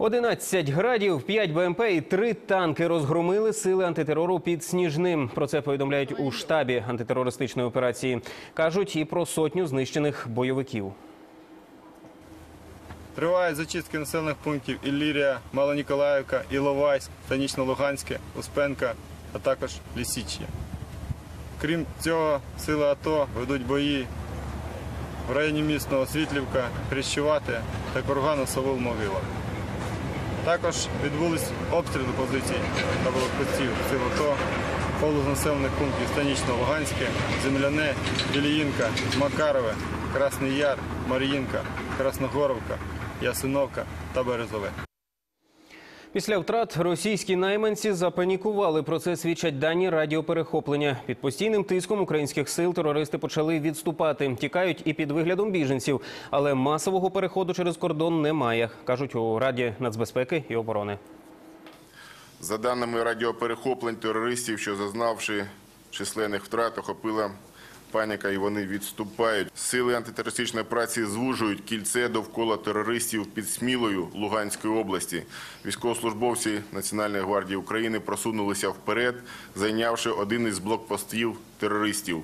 11 градів, 5 БМП і 3 танки розгромили сили антитерору під Сніжним. Про це повідомляють у штабі антитерористичної операції. Кажуть і про сотню знищених бойовиків. Тривають зачистки населених пунктів Іллірія, Малоніколаївка, Іловайськ, Станічно-Луганське, Успенка, а також Лісічі. Крім цього, сили АТО ведуть бої в районі міст Новосвітлівка, Хрещувати та Кургану Савул Могила. Також відбулись обстріли позицій та блокпостів сил АТО полузнаселених пунктів Станічно-Луганське, Земляне, Біліїнка, Макарове, Красний Яр, Маріїнка, Красногоровка, Ясиновка та Березове. Після втрат російські найманці запанікували. Про це свідчать дані радіоперехоплення. Під постійним тиском українських сил терористи почали відступати. Тікають і під виглядом біженців, але масового переходу через кордон немає, кажуть у Раді нацбезпеки і оборони. За даними радіоперехоплень терористів, що зазнавши численних втрат, охопила паніка і вони відступають. Сили антитерористичної праці звужують кільце довкола терористів під Смілою Луганської області. Військовослужбовці Національної гвардії України просунулися вперед, зайнявши один із блокпостів терористів.